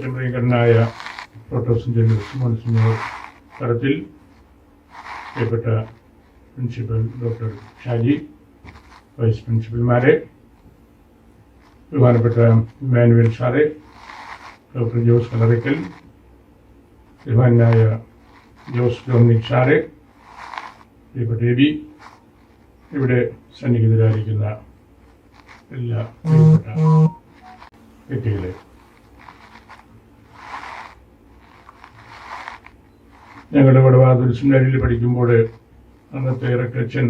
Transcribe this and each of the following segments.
ഏറ്റവും പ്രിയങ്കരനായ ഡോക്ടർ സുജൻ മനസ്സിനോർ തലത്തിൽ പ്രിയപ്പെട്ട പ്രിൻസിപ്പൽ ഡോക്ടർ ഷാജി വൈസ് പ്രിൻസിപ്പൽമാരെ ബഹുമാനപ്പെട്ട മാനുവൽ സാറെ ഡോക്ടർ ജോസ് കളറിക്കൽ ബഹുമാനായ ജോസ് ഡൊമിനിക് സാറെ പ്രിയപ്പെട്ട എബി ഇവിടെ സന്നിഹിതരായിരിക്കുന്ന എല്ലാ പ്രിയപ്പെട്ട വ്യക്തികളെ ഞങ്ങളുടെ വടവാതൂർ സെമിനാരിയിൽ പഠിക്കുമ്പോൾ അന്നത്തെ ഇറക്കച്ചൻ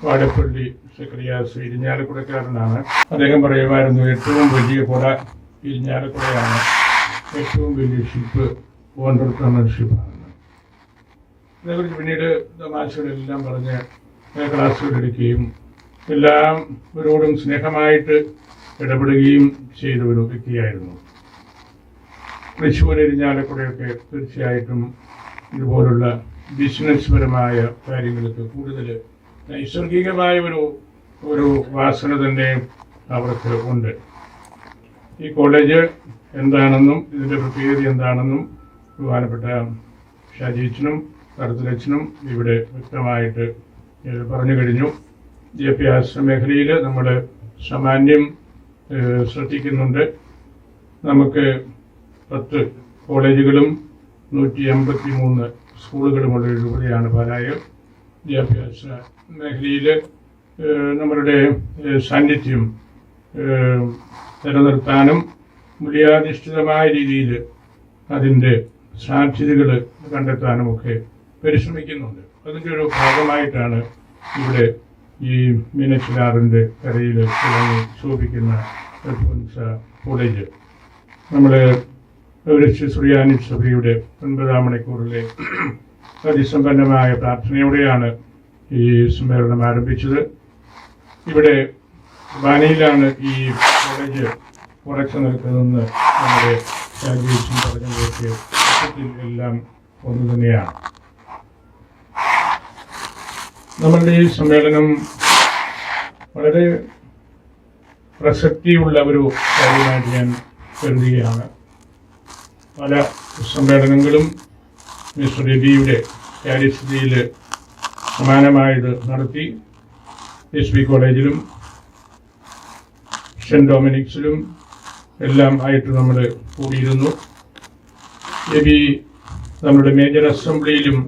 വാടപ്പള്ളി സെക്രിയാസ് ഇരിഞ്ഞാലക്കുടക്കാരനാണ്. അദ്ദേഹം പറയുമായിരുന്നു ഏറ്റവും വലിയ കുട ഇരിഞ്ഞാലക്കുടയാണ്. ഏറ്റവും വലിയ ഷിപ്പ് ഷിപ്പാണെന്ന് അതേക്കുറിച്ച് പിന്നീട് തമാശകളെല്ലാം പറഞ്ഞ് ക്ലാസ്സുകൾ എടുക്കുകയും എല്ലാവരോടും സ്നേഹമായിട്ട് ഇടപെടുകയും ചെയ്ത ഒരു വ്യക്തിയായിരുന്നു. തൃശ്ശൂർ ഇരിഞ്ഞാലക്കുടയൊക്കെ തീർച്ചയായിട്ടും ഇതുപോലുള്ള ബിസിനസ് പരമായ കാര്യങ്ങൾക്ക് കൂടുതൽ നൈസർഗികമായ ഒരു ഒരു വാസന തന്നെ അവർക്ക് ഉണ്ട്. ഈ കോളേജ് എന്താണെന്നും ഇതിന്റെ പ്രത്യേകത എന്താണെന്നും ബഹുമാനപ്പെട്ട ഷാജീച്ചനും കറുത്തലച്ചനും ഇവിടെ വ്യക്തമായിട്ട് പറഞ്ഞു കഴിഞ്ഞു. വിദ്യാഭ്യാസ മേഖലയിൽ നമ്മൾ സാമാന്യം ശ്രദ്ധിക്കുന്നുണ്ട്. നമുക്ക് പത്ത് കോളേജുകളും നൂറ്റി എൺപത്തി മൂന്ന് സ്കൂളുകളുമുള്ള ഒരു രൂപതയാണ് പാലായം വിദ്യാഭ്യാസ മേഖലയിൽ നമ്മളുടെ സാന്നിധ്യം നിലനിർത്താനും മൂല്യാധിഷ്ഠിതമായ രീതിയിൽ അതിന്റെ സാധ്യതകൾ കണ്ടെത്താനുമൊക്കെ പരിശ്രമിക്കുന്നുണ്ട്. അതിന്റെ ഒരു ഭാഗമായിട്ടാണ് ഇവിടെ ഈ മീനച്ചിലാറിന്റെ കരയിൽ തുടങ്ങി ശോഭിക്കുന്ന കോളേജ്. നമ്മൾ സുറിയാനി സഭയുടെ ഒൻപതാം മണിക്കൂറിലെ അതിസമ്പന്നമായ പ്രാർത്ഥനയോടെയാണ് ഈ സമ്മേളനം ആരംഭിച്ചത്. ഇവിടെ ബാനയിലാണ് ഈ കോളേജ് ഉറച്ചു നിൽക്കുന്നതെന്ന് നമ്മുടെ രാജേഷൻ പറഞ്ഞതൊക്കെ എല്ലാം ഒന്ന് തന്നെയാണ്. നമ്മളുടെ ഈ സമ്മേളനം വളരെ പ്രസക്തിയുള്ള ഒരു കാര്യമായിട്ട് ഞാൻ കരുതുകയാണ്. പല സമ്മേളനങ്ങളും മിസ്റ്റർ രബിയുടെ കാര്യസ്ഥിതിയിൽ സമാനമായത് നടത്തി. എസ് ബി കോളേജിലും സെന്റ് ഡൊമിനിക്സിലും എല്ലാം ആയിട്ട് നമ്മൾ കൂടിയിരുന്നു. രബി നമ്മുടെ മേജർ അസംബ്ലിയിലും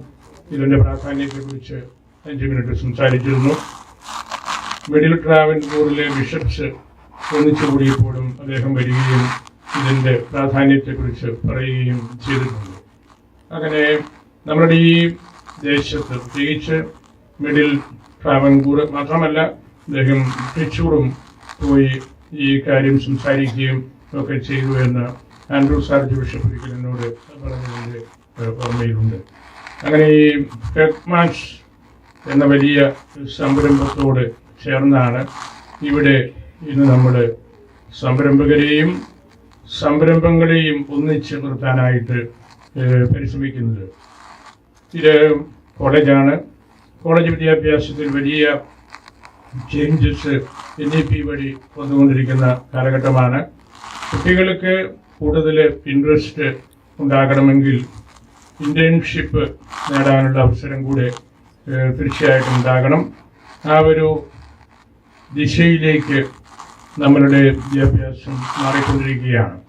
ഇതിന്റെ പ്രാധാന്യത്തെക്കുറിച്ച് അഞ്ച് മിനിറ്റ് സംസാരിച്ചിരുന്നു. മിഡിൽ ട്രാവൻകൂറിലെ ബിഷപ്സ് ഒന്നിച്ചു കൂടിയപ്പോഴും അദ്ദേഹം വരികയും ഇതിന്റെ പ്രാധാന്യത്തെക്കുറിച്ച് പറയുകയും ചെയ്തിട്ടുണ്ട്. അങ്ങനെ നമ്മുടെ ഈ ദേശത്ത് പ്രത്യേകിച്ച് മിഡിൽ ട്രാവൻകൂർ മാത്രമല്ല അദ്ദേഹം തൃശ്ശൂറും പോയി ഈ കാര്യം സംസാരിക്കുകയും ഒക്കെ ചെയ്തു എന്ന് ആൻഡ്രൂസ് ആർച്ച് ബിഷപ്പ് ഒരിക്കൽ എന്നോട് പറഞ്ഞതിന്റെ ഓർമ്മയിലുണ്ട്. അങ്ങനെ ഈ ഫെക്മാച്ച് എന്ന വലിയ സംരംഭത്തോട് ചേർന്നാണ് ഇവിടെ ഇന്ന് നമ്മൾ സംരംഭകരെയും സംരംഭങ്ങളെയും ഒന്നിച്ച് നിർത്താനായിട്ട് പരിശ്രമിക്കുന്നത്. ഇത് കോളേജാണ്. കോളേജ് വിദ്യാഭ്യാസത്തിൽ വലിയ ചേഞ്ചസ് എൻ ഇ പി വഴി വന്നുകൊണ്ടിരിക്കുന്ന കാലഘട്ടമാണ്. കുട്ടികൾക്ക് കൂടുതൽ ഇൻട്രസ്റ്റ് ഉണ്ടാകണമെങ്കിൽ ഇന്റേൺഷിപ്പ് നേടാനുള്ള അവസരം കൂടെ തീർച്ചയായിട്ടും ഉണ്ടാകണം. ആ ഒരു ദിശയിലേക്ക് നമ്മളുടെ വിദ്യാഭ്യാസം മാറിക്കൊണ്ടിരിക്കുകയാണ്.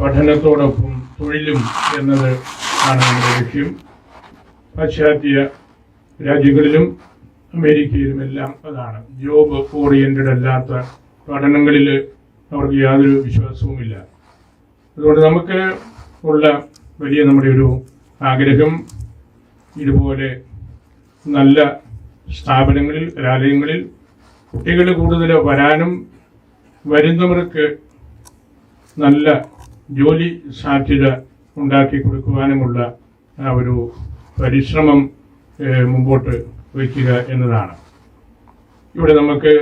പഠനത്തോടൊപ്പം തൊഴിലും എന്നത് ആണ് നമ്മുടെ ലക്ഷ്യം. പാശ്ചാത്യ രാജ്യങ്ങളിലും അമേരിക്കയിലുമെല്ലാം അതാണ്. ജോബ് ഓറിയന്റഡ് അല്ലാത്ത പഠനങ്ങളിൽ അവർക്ക് യാതൊരു വിശ്വാസവുമില്ല. അതുകൊണ്ട് നമുക്ക് ഉള്ള വലിയ നമ്മുടെ ഒരു ആഗ്രഹം ഇതുപോലെ നല്ല സ്ഥാപനങ്ങളിൽ കലാലയങ്ങളിൽ കുട്ടികൾ കൂടുതൽ വരാനും വരുന്നവർക്ക് നല്ല ജോലി സാധ്യത ഉണ്ടാക്കി കൊടുക്കുവാനുമുള്ള ഒരു പരിശ്രമം മുമ്പോട്ട് വയ്ക്കുക എന്നതാണ്. ഇവിടെ നമുക്ക്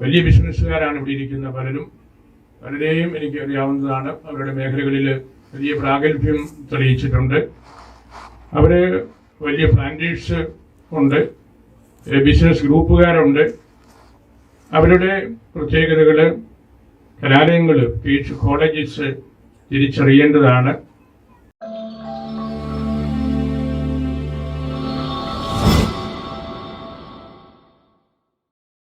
വലിയ ബിസിനസ്സുകാരാണ് ഇവിടെ ഇരിക്കുന്ന പലരും. പലരെയും എനിക്ക് അറിയാവുന്നതാണ് അവരുടെ മേഖലകളിൽ വലിയ പ്രാഗൽഭ്യം തെളിയിച്ചിട്ടുണ്ട്. അവർ വലിയ പ്ലാന്റേഴ്സ് ഉണ്ട്. ബിസിനസ് ഗ്രൂപ്പുകാരുണ്ട്. അവരുടെ പ്രത്യേകതകൾ കലാലയങ്ങൾ പ്രത്യേകിച്ച് കോളേജസ് തിരിച്ചറിയേണ്ടതാണ്.